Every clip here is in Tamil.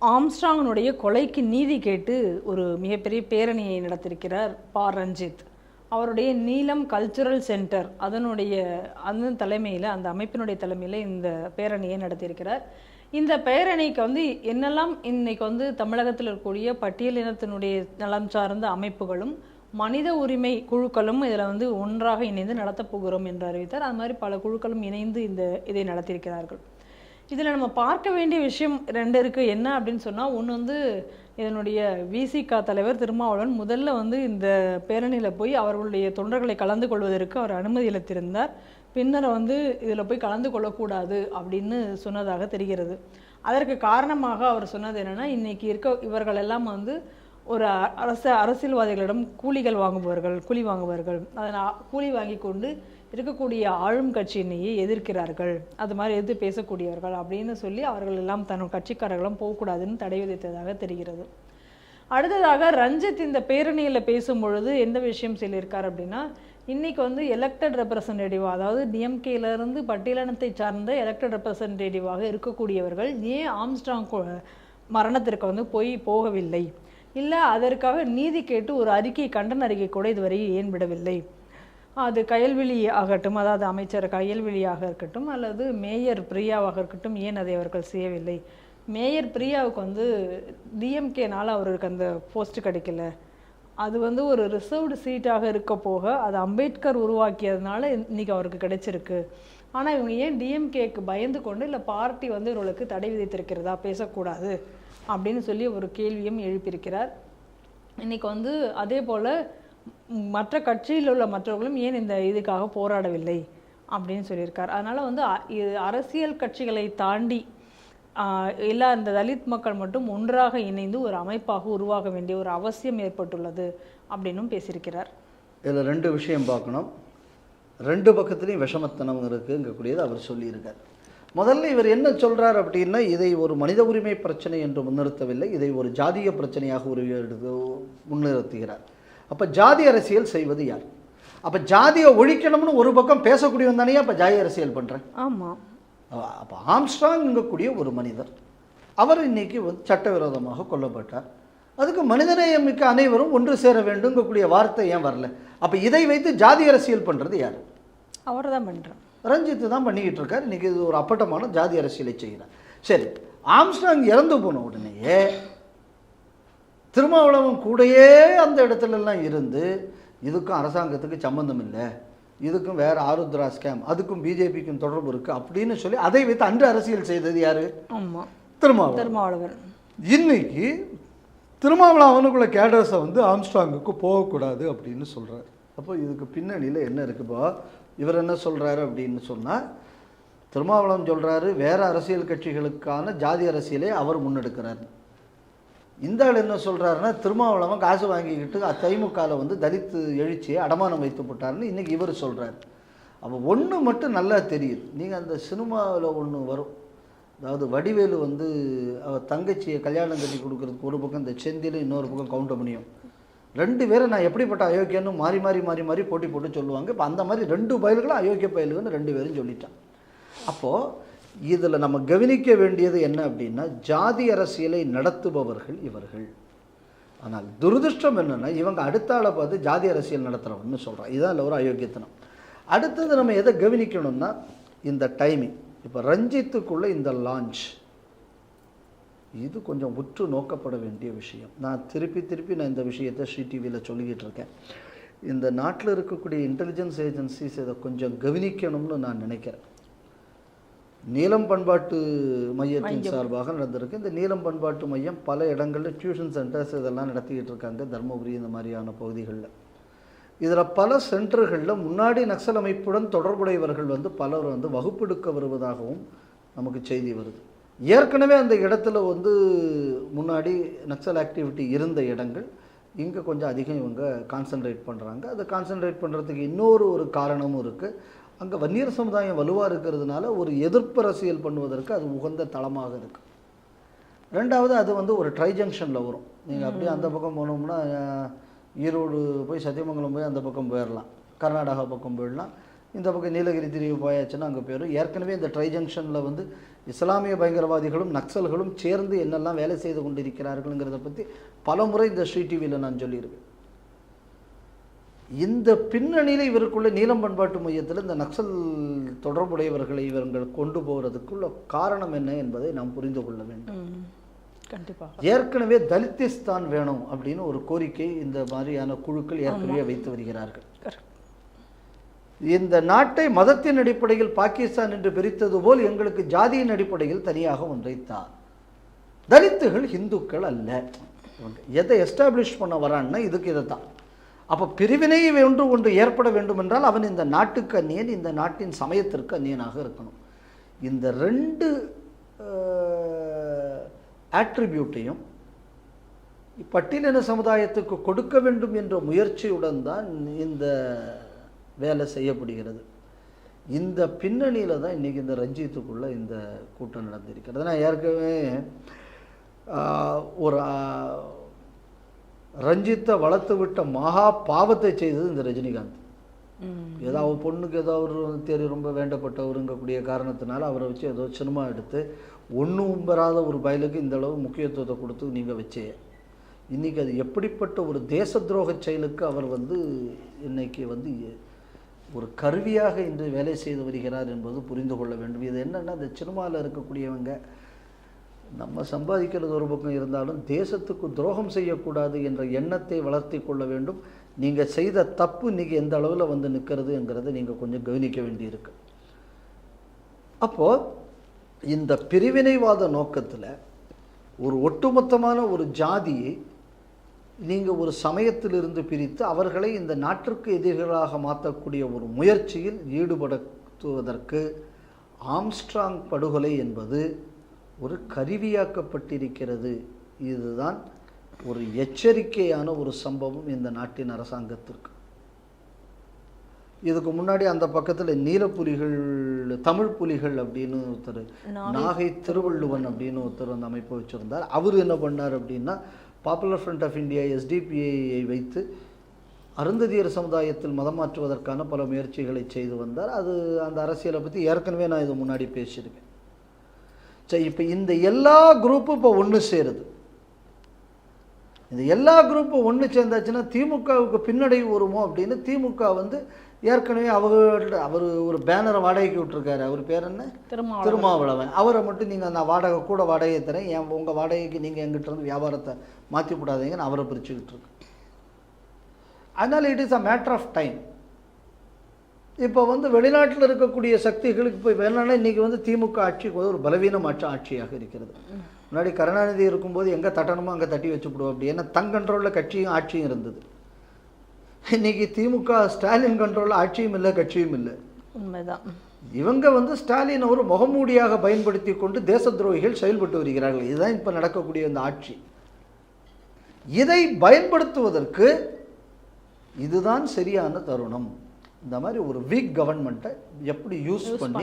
ஆம்ஸ்ட்ராங்கனுடைய கொலைக்கு நீதி கேட்டு ஒரு மிகப்பெரிய பேரணியை நடத்திருக்கிறார் பா. ரஞ்சித். அவருடைய நீலம் கல்ச்சுரல் சென்டர் அதனுடைய அந்த தலைமையில் அந்த அமைப்பினுடைய தலைமையில் இந்த பேரணியை நடத்தியிருக்கிறார். இந்த பேரணிக்கு வந்து என்னெல்லாம் இன்னைக்கு வந்து தமிழகத்தில் இருக்கக்கூடிய பட்டியலினத்தினுடைய நலம் சார்ந்த அமைப்புகளும் மனித உரிமை குழுக்களும் இதில் வந்து ஒன்றாக இணைந்து நடத்தப் போகிறோம் என்று அறிவித்தார். அது மாதிரி பல குழுக்களும் இணைந்து இந்த இதை நடத்தியிருக்கிறார்கள். இதில் நம்ம பார்க்க வேண்டிய விஷயம் ரெண்டு இருக்குது என்ன அப்படின்னு சொன்னால் ஒன்று வந்து இதனுடைய விசிக தலைவர் திருமாவளவன் முதல்ல வந்து இந்த பேரணியில் போய் அவர்களுடைய தொண்டர்களை கலந்து கொள்வதற்கு அவர் அனுமதி அளித்திருந்தார். பின்னர் வந்து இதில் போய் கலந்து கொள்ளக்கூடாது அப்படின்னு சொன்னதாக தெரிகிறது. அதற்கு காரணமாக அவர் சொன்னது என்னென்னா இன்றைக்கி இருக்க இவர்கள் எல்லாம் வந்து ஒரு அரச அரசியல்வாதிகளிடம் கூலிகள் வாங்குபவர்கள் கூலி வாங்குபவர்கள். அதனால் கூலி வாங்கி கொண்டு இருக்கக்கூடிய ஆளும் கட்சியினையே எதிர்க்கிறார்கள். அது மாதிரி எதிர்த்து பேசக்கூடியவர்கள் அப்படின்னு சொல்லி அவர்கள் எல்லாம் தன் கட்சிக்காரர்களும் போகக்கூடாதுன்னு தடை விதித்ததாக தெரிகிறது. அடுத்ததாக ரஞ்சித் இந்த பேரணியில் பேசும் பொழுது எந்த விஷயம் சொல்லியிருக்கார் அப்படின்னா இன்றைக்கி வந்து எலெக்டட் ரெப்ரசன்டேட்டிவ் அதாவது டிஎம்கேலேருந்து பட்டியலினத்தை சார்ந்த எலெக்டட் ரெப்ரசன்டேட்டிவாக இருக்கக்கூடியவர்கள் ஏன் ஆம்ஸ்ட்ராங் மரணத்திற்கு வந்து போய் போகவில்லை? இல்லை அதற்காக நீதி கேட்டு ஒரு அறிக்கை கண்டன அறிக்கை கூட இதுவரை ஏன் விடவில்லை? அது கயல்விழி ஆகட்டும் அதாவது அமைச்சர் கயல்விழியாக இருக்கட்டும் அல்லது மேயர் பிரியாவாக இருக்கட்டும் ஏன் அதை அவர்கள் செய்யவில்லை? மேயர் பிரியாவுக்கு வந்து டிஎம்கேனால் அவருக்கு அந்த போஸ்ட் கிடைக்கல. அது வந்து ஒரு ரிசர்வ்டு சீட்டாக இருக்க போக அது அம்பேத்கர் உருவாக்கியதுனால இன்னைக்கு அவருக்கு கிடைச்சிருக்கு. ஆனால் இவங்க ஏன் டிஎம்கேக்கு பயந்து கொண்டு இல்லை பார்ட்டி வந்து இவர்களுக்கு தடை விதித்திருக்கிறதா பேசக்கூடாது அப்படின்னு சொல்லி ஒரு கேள்வியும் எழுப்பியிருக்கிறார். இன்னைக்கு வந்து அதே போல் மற்ற கட்சியில் உள்ள மற்றவர்களும் ஏன் இந்த இதுக்காக போராடவில்லை அப்படின்னு சொல்லியிருக்கார். அதனால் வந்து அ- இது அரசியல் கட்சிகளை தாண்டி எல்லா இந்த தலித் மக்கள் மட்டும் ஒன்றாக இணைந்து ஒரு அமைப்பாக உருவாக வேண்டிய ஒரு அவசியம் ஏற்பட்டுள்ளது அப்படின்னும் பேசியிருக்கிறார். இதில் ரெண்டு விஷயம் பார்க்கணும். ரெண்டு பக்கத்துலேயும் விஷமத்தனம் இருக்குங்கக்கூடியது அவர் சொல்லியிருக்கார். முதல்ல இவர் என்ன சொல்கிறார் அப்படின்னா இதை ஒரு மனித உரிமை பிரச்சனை என்று முன்னிறுத்தவில்லை இதை ஒரு ஜாதிய பிரச்சனையாக ஒரு முன்னிறுத்துகிறார். அப்போ ஜாதி அரசியல் செய்வது யார்? அப்போ ஜாதியை ஒழிக்கணும்னு ஒரு பக்கம் பேசக்கூடியவன் தானே அப்போ ஜாதி அரசியல் பண்ணுறேன் ஆமாம் அப்போ ஆம்ஸ்ட்ராங்ங்கக்கூடிய ஒரு மனிதர் அவர் இன்னைக்கு வந்து சட்டவிரோதமாக கொல்லப்பட்டார். அதுக்கு மனிதநேயம் மிக்க அனைவரும் ஒன்று சேர வேண்டுங்கக்கூடிய வார்த்தை ஏன் வரல? அப்போ இதை வைத்து ஜாதி அரசியல் பண்ணுறது யார்? அவர் தான் பண்ணுறார் ரஞ்சித் தான் பண்ணிக்கிட்டு இருக்கார். இன்னைக்கு இது ஒரு அப்பட்டமான ஜாதி அரசியலை செய்கிறார். சரி ஆம்ஸ்ட்ராங் இறந்து போன உடனேயே திருமாவளவன் கூடயே அந்த இடத்துல எல்லாம் இருந்து இதுக்கும் அரசாங்கத்துக்கு சம்பந்தம் இல்லை. இதுக்கும் வேற ஆருத்ரா ஸ்கேம் அதுக்கும் பிஜேபிக்கும் தொடர்பு இருக்கு அப்படின்னு சொல்லி அதை வைத்து அன்று அரசியல் செய்தது யாரு? ஆமாம் திருமாவளவன். திருமாவளவன். இன்னைக்கு திருமாவளவனுக்குள்ள கேடர்ஸை வந்து ஆம்ஸ்ட்ராங்குக்கு போகக்கூடாது அப்படின்னு சொல்றாரு. அப்போ இதுக்கு பின்னணியில் என்ன இருக்குப்போ இவர் என்ன சொல்றாரு அப்படின்னு சொன்னால் திருமாவளவன் சொல்றாரு வேற அரசியல் கட்சிகளுக்கான ஜாதி அரசியலை அவர் முன்னெடுக்கிறார். இந்த ஆள் என்ன சொல்கிறாருன்னா திருமாவளவன் காசு வாங்கிக்கிட்டு திமுகவில் வந்து தலித்து எழுச்சியை அடமானம் வைத்து போட்டாருன்னு இன்றைக்கி இவர் சொல்கிறார் அப்போ ஒன்று மட்டும் நல்லா தெரியுது. நீங்கள் அந்த சினிமாவில் ஒன்று வரும். அதாவது வடிவேலு வந்து அவர் தங்கச்சியை கல்யாணம் கட்டி கொடுக்குறதுக்கு ஒரு பக்கம் இந்த செந்தில் இன்னொரு பக்கம் கவுண்டமணியும் ரெண்டு பேரும் நான் எப்படிப்பட்ட அயோக்கியன்னு மாறி மாறி மாறி மாறி போட்டி போட்டு சொல்லுவாங்க. இப்போ அந்த மாதிரி ரெண்டு பயல்களும் அயோக்கிய பயல்கள்னு ரெண்டு பேரும் சொல்லிட்டான் அப்போது இதில் நம்ம கவனிக்க வேண்டியது என்ன அப்படின்னா ஜாதி அரசியலை நடத்துபவர்கள் இவர்கள். ஆனால் துரதிருஷ்டம் என்னென்னா இவங்க அடுத்த ஆளை பார்த்து ஜாதி அரசியல் நடத்துகிறவன்னு சொல்கிறான் இதான் ஒரு அயோக்கியத்தனம். அடுத்தது நம்ம எதை கவனிக்கணும்னா இந்த டைமிங் இப்போ ரஞ்சித்துக்குள்ளே இந்த லான்ச் இது கொஞ்சம் உற்று நோக்கப்பட வேண்டிய விஷயம். நான் திருப்பி திருப்பி நான் இந்த விஷயத்தை ஸ்ரீ டிவியில் சொல்லிக்கிட்டு இருக்கேன். இந்த நாட்டில் இருக்கக்கூடிய இன்டெலிஜென்ஸ் ஏஜென்சிஸ் இதை கொஞ்சம் கவனிக்கணும்னு நான் நினைக்கிறேன். நீலம் பண்பாட்டு மையத்தின் சார்பாக நடந்திருக்கு. இந்த நீலம் பண்பாட்டு மையம் பல இடங்களில் டியூஷன் சென்டர்ஸ் இதெல்லாம் நடத்திக்கிட்டு இருக்காங்க. தருமபுரி இந்த மாதிரியான பகுதிகளில். இதில் பல சென்டர்களில் முன்னாடி நக்சல் அமைப்புடன் தொடர்புடையவர்கள் வந்து பலர் வந்து வகுப்பெடுக்க வருவதாகவும் நமக்கு செய்தி வருது. ஏற்கனவே அந்த இடத்துல வந்து முன்னாடி நக்சல் ஆக்டிவிட்டி இருந்த இடங்கள் இங்கே கொஞ்சம் அதிகம் இவங்க கான்சென்ட்ரேட் பண்ணுறாங்க அதை கான்சென்ட்ரேட் பண்ணுறதுக்கு இன்னொரு ஒரு காரணமும் இருக்குது அங்கே வன்னியர் சமுதாயம் வலுவாக இருக்கிறதுனால ஒரு எதிர்ப்பு அரசியல் பண்ணுவதற்கு அது உகந்த தளமாக இருக்குது ரெண்டாவது அது வந்து ஒரு ட்ரை ஜங்ஷனில் வரும். நீங்கள் அப்படியே அந்த பக்கம் போனோம்னா ஈரோடு போய் சத்தியமங்கலம் போய் அந்த பக்கம் போயிடலாம் கர்நாடகா பக்கம் போயிடலாம் இந்த பக்கம் நீலகிரி திரிவு போயாச்சுன்னா அங்கே போயிடும் ஏற்கனவே இந்த ட்ரை ஜங்ஷனில் வந்து இஸ்லாமிய பயங்கரவாதிகளும் நக்சல்களும் சேர்ந்து என்னெல்லாம் வேலை செய்து கொண்டிருக்கிறார்கள்ங்கிறத பற்றி பல முறை இந்த ஸ்ரீ டிவியில் நான் சொல்லியிருக்கேன் இந்த பின்னணியில் இவருக்குள்ள நீலம் பண்பாட்டு மையத்தில் இந்த நக்சல் தொடர்புடையவர்களை இவர்கள் கொண்டு போகிறதுக்குள்ள காரணம் என்ன என்பதை நாம் புரிந்து கொள்ள வேண்டும். கண்டிப்பாக ஏற்கனவே தலித்திஸ்தான் வேணும் அப்படின்னு ஒரு கோரிக்கை இந்த மாதிரியான குழுக்கள் ஏற்கனவே வைத்து வருகிறார்கள். இந்த நாட்டை மதத்தின் அடிப்படையில் பாகிஸ்தான் என்று பிரித்தது போல் எங்களுக்கு ஜாதியின் அடிப்படையில் தனியாக ஒன்றைத்தான் தலித்துகள் இந்துக்கள் அல்ல. எதை எஸ்டாப்ளிஷ் பண்ண வரான்னா இதுக்கு இதை தான் அப்போ பிரிவினை ஒன்று ஒன்று ஏற்பட வேண்டும் என்றால் அவன் இந்த நாட்டுக்கு அந்நியன் இந்த நாட்டின் சமயத்திற்கு அந்நியனாக இருக்கணும். இந்த ரெண்டு ஆட்ரிபியூட்டையும் பட்டியலின சமுதாயத்துக்கு கொடுக்க வேண்டும் என்ற முயற்சியுடன் தான் இந்த வேலை செய்யப்படுகிறது. இந்த பின்னணியில் தான் இன்றைக்கி இந்த ரஞ்சித்துக்குள்ளே இந்த கூட்டம் நடந்திருக்கிறது. நான் ஏற்கனவே ஒரு ரஞ்சித்தை வளர்த்து விட்ட மகா பாவத்தை செய்தது இந்த ரஜினிகாந்த். ம். ஏதோ அவர் பொண்ணுக்கு ஏதோ ஒரு தேடி ரொம்ப வேண்டப்பட்டவருங்கக்கூடிய காரணத்தினால அவரை வச்சு ஏதோ சினிமா எடுத்து ஒன்றும் பெறாத ஒரு பயலுக்கு இந்த அளவு முக்கியத்துவத்தை கொடுத்து நீங்கள் வச்சே. இன்றைக்கி அது எப்படிப்பட்ட ஒரு தேச துரோக செயலுக்கு அவர் வந்து இன்னைக்கு வந்து ஒரு கருவியாக இன்று வேலை செய்து வருகிறார் என்பது புரிந்து கொள்ள வேண்டும். இது என்னென்னா இந்த சினிமாவில் இருக்கக்கூடியவங்க நம்ம சம்பாதிக்கிறது ஒரு பக்கம் இருந்தாலும் தேசத்துக்கு துரோகம் செய்யக்கூடாது என்ற எண்ணத்தை வளர்த்தி கொள்ள வேண்டும். நீங்கள் செய்த தப்பு இன்றைக்கி எந்த அளவில் வந்து நிற்கிறதுங்கிறத நீங்கள் கொஞ்சம் கவனிக்க வேண்டியிருக்கு. அப்போது இந்த பிரிவினைவாத நோக்கத்தில் ஒரு ஒட்டுமொத்தமான ஒரு ஜாதியை நீங்கள் ஒரு சமயத்திலிருந்து பிரித்து அவர்களை இந்த நாட்டிற்கு எதிரிகளாக மாற்றக்கூடிய ஒரு முயற்சியில் ஈடுபடுத்துவதற்கு ஆம்ஸ்ட்ராங் படுகொலை என்பது ஒரு கருவியாக்கப்பட்டிருக்கிறது. இதுதான் ஒரு எச்சரிக்கையான ஒரு சம்பவம் இந்த நாட்டின் அரசாங்கத்திற்கு. இதுக்கு முன்னாடி அந்த பக்கத்தில் நீலப்புலிகள் தமிழ் புலிகள் அப்படின்னு ஒருத்தர் நாகை திருவள்ளுவன் அப்படின்னு ஒருத்தர் அந்த அமைப்பை வச்சுருந்தார். அவர் என்ன பண்ணார் அப்படின்னா பாப்புலர் ஃப்ரண்ட் ஆஃப் இந்தியா எஸ்டிபிஐயை வைத்து அருந்ததியர் சமுதாயத்தில் மதம் மாற்றுவதற்கான பல முயற்சிகளை செய்து வந்தார். அது அந்த அரசியலை பற்றி ஏற்கனவே நான் இது முன்னாடி பேசியிருக்கேன். சரி இப்போ இந்த எல்லா குரூப்பும் இப்போ ஒன்று சேருது. இந்த எல்லா குரூப்பும் ஒன்று சேர்ந்தாச்சுன்னா திமுகவுக்கு பின்னடைவு வருமோ அப்படின்னு திமுக வந்து ஏற்கனவே அவர்கள அவர் ஒரு பேனரை வாடகைக்கு விட்டுருக்காரு. அவர் பேர் என்ன? திருமாவளவன். அவரை மட்டும் நீங்கள் நான் வாடகை கூட வாடகையை தரேன். என் உங்கள் வாடகைக்கு நீங்கள் எங்கிட்ட இருந்து வியாபாரத்தை மாற்றி விடாதீங்கன்னு அவரை பிரிச்சுக்கிட்டு இருக்கு. அதனால் it is a matter of time இப்போ வந்து வெளிநாட்டில் இருக்கக்கூடிய சக்திகளுக்கு இப்போ என்னன்னா இன்றைக்கி வந்து திமுக ஆட்சிக்கு வந்து ஒரு பலவீனமற்ற ஆட்சியாக இருக்கிறது. முன்னாடி கருணாநிதி இருக்கும்போது எங்கே தட்டணுமோ அங்கே தட்டி வச்சுப்படுவோம் அப்படி. ஏன்னா தங் கண்ட்ரோலில் கட்சியும் ஆட்சியும் இருந்தது. இன்னைக்கு திமுக ஸ்டாலின் கண்ட்ரோலில் ஆட்சியும் இல்லை கட்சியும் இல்லை. உண்மைதான். இவங்க வந்து ஸ்டாலின் ஒரு முகமூடியாக பயன்படுத்தி கொண்டு தேச துரோகிகள் செயல்பட்டு வருகிறார்கள். இதுதான் இப்போ நடக்கக்கூடிய இந்த ஆட்சி. இதை பயன்படுத்துவதற்கு இதுதான் சரியான தருணம். இந்த மாதிரி ஒரு வீக் கவர்மெண்ட்டை எப்படி யூஸ் பண்ணி.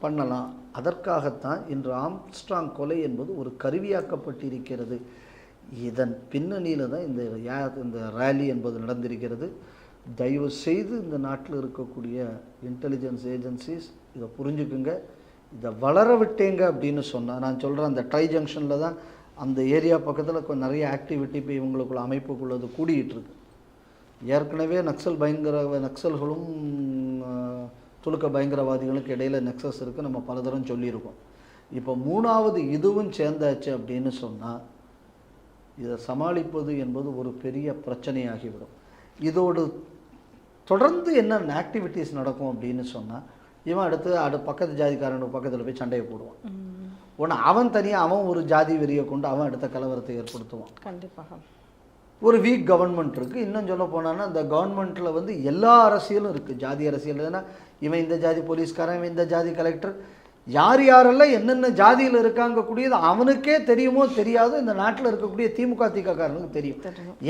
பண்ணலாம்? அதற்காகத்தான் இன்று ஆம்ஸ்ட்ராங் கொலை என்பது ஒரு கருவியாக்கப்பட்டிருக்கிறது. இதன் பின்னணியில் தான் இந்த யா- இந்த ரேலி என்பது நடந்திருக்கிறது. தயவு செய்து இந்த நாட்டில் இருக்கக்கூடிய இன்டெலிஜென்ஸ் ஏஜென்சிஸ் இதை புரிஞ்சுக்குங்க. இதை வளர விட்டேங்க அப்படின்னு சொன்னால் நான் சொல்கிறேன் அந்த ட்ரை ஜங்ஷனில் தான் அந்த ஏரியா பக்கத்தில் கொஞ்சம் நிறைய ஆக்டிவிட்டி இப்போ இவங்களுக்குள்ள அமைப்புக்குள்ளது கூடிட்டு இருக்கு. ஏற்கனவே நக்சல் பயங்கர நக்சல்களும் துலுக்க பயங்கரவாதிகளுக்கு இடையில நெக்ஸஸ் இருக்குது நம்ம பலதரம் சொல்லியிருக்கோம். இப்போ மூணாவது இதுவும் சேர்ந்தாச்சு அப்படின்னு சொன்னால் இதை சமாளிப்பது என்பது ஒரு பெரிய பிரச்சனையாகிவிடும். இதோடு தொடர்ந்து என்னென்ன ஆக்டிவிட்டீஸ் நடக்கும் அப்படின்னு சொன்னால் இவன் அடுத்து அடு பக்கத்து ஜாதிக்காரனுக்கு பக்கத்தில் போய் சண்டையை போடுவான். ஒன்று அவன் தனியாக அவன் ஒரு ஜாதி வெறியை கொண்டு அவன் அடுத்த கலவரத்தை ஏற்படுத்துவான். கண்டிப்பாக ஒரு வீக் கவர்மெண்ட் இருக்குது இன்னும் சொல்ல போனான்னா இந்த கவர்மெண்ட்டில் வந்து எல்லா அரசியலும் இருக்குது ஜாதி அரசியல் ஏன்னா இவன் இந்த ஜாதி போலீஸ்காரன் இவன் இந்த ஜாதி கலெக்டர். யார் யாரெல்லாம் என்னென்ன ஜாதியில் இருக்காங்க கூடியது அவனுக்கே தெரியுமோ தெரியாதோ இந்த நாட்டில் இருக்கக்கூடிய திமுக திகாரனுக்கு தெரியும்.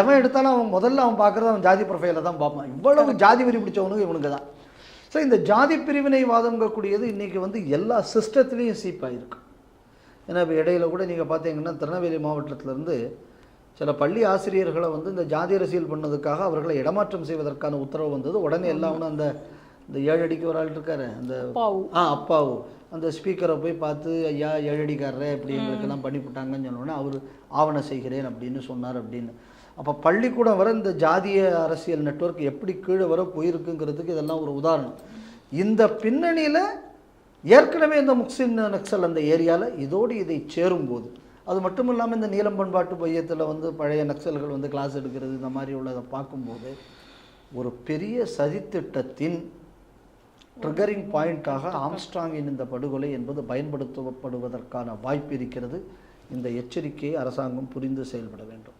எவன் எடுத்தாலும் அவன் முதல்ல அவன் பார்க்குறது அவன் ஜாதி ப்ரொஃபைலை தான் பார்ப்பான். இவ்வளவு ஜாதி வெறி பிடிச்சவனுக்கு இவனுக்கு தான். ஸோ இந்த ஜாதி பிரிவினைவாதங்கக்கூடியது இன்றைக்கி வந்து எல்லா சிஸ்டத்துலேயும் சீப்பாயிருக்கு ஏன்னா இப்போ இடையில கூட நீங்கள் பார்த்தீங்கன்னா திருநெல்வேலி மாவட்டத்திலேருந்து சில பள்ளி ஆசிரியர்களை வந்து இந்த ஜாதி அரசியல் பண்ணதுக்காக அவர்களை இடமாற்றம் செய்வதற்கான உத்தரவு வந்தது. உடனே எல்லாம் அந்த இந்த ஏழு அடிக்கு ஒரு ஆள் இருக்காரு. அந்த ஆ அப்பாவு. அந்த ஸ்பீக்கரை போய் பார்த்து ஐயா ஏழடிக்காரரே இப்படி எங்களுக்கெல்லாம் பண்ணிவிட்டாங்கன்னு சொன்னோன்னே அவர் ஆவணம் செய்கிறேன் அப்படின்னு சொன்னார் அப்படின்னு. அப்போ பள்ளிக்கூடம் வர இந்த ஜாதிய அரசியல் நெட்வொர்க் எப்படி கீழே வர போயிருக்குங்கிறதுக்கு இதெல்லாம் ஒரு உதாரணம். இந்த பின்னணியில் ஏற்கனவே இந்த முக்சின் நக்சல் அந்த ஏரியாவில் இதோடு இதை சேரும்போது அது மட்டும் இல்லாமல் இந்த நீலம் பண்பாட்டு மையத்தில் வந்து பழைய நக்சல்கள் வந்து கிளாஸ் எடுக்கிறது இந்த மாதிரி உள்ளதை பார்க்கும்போது ஒரு பெரிய சதித்திட்டத்தின் ட்ரிகரிங் பாயிண்டாக ஆம்ஸ்ட்ராங்கின் இந்த படுகொலை என்பது பயன்படுத்தப்படுவதற்கான வாய்ப்பு இருக்கிறது. இந்த எச்சரிக்கையை அரசாங்கம் புரிந்து செயல்பட வேண்டும்.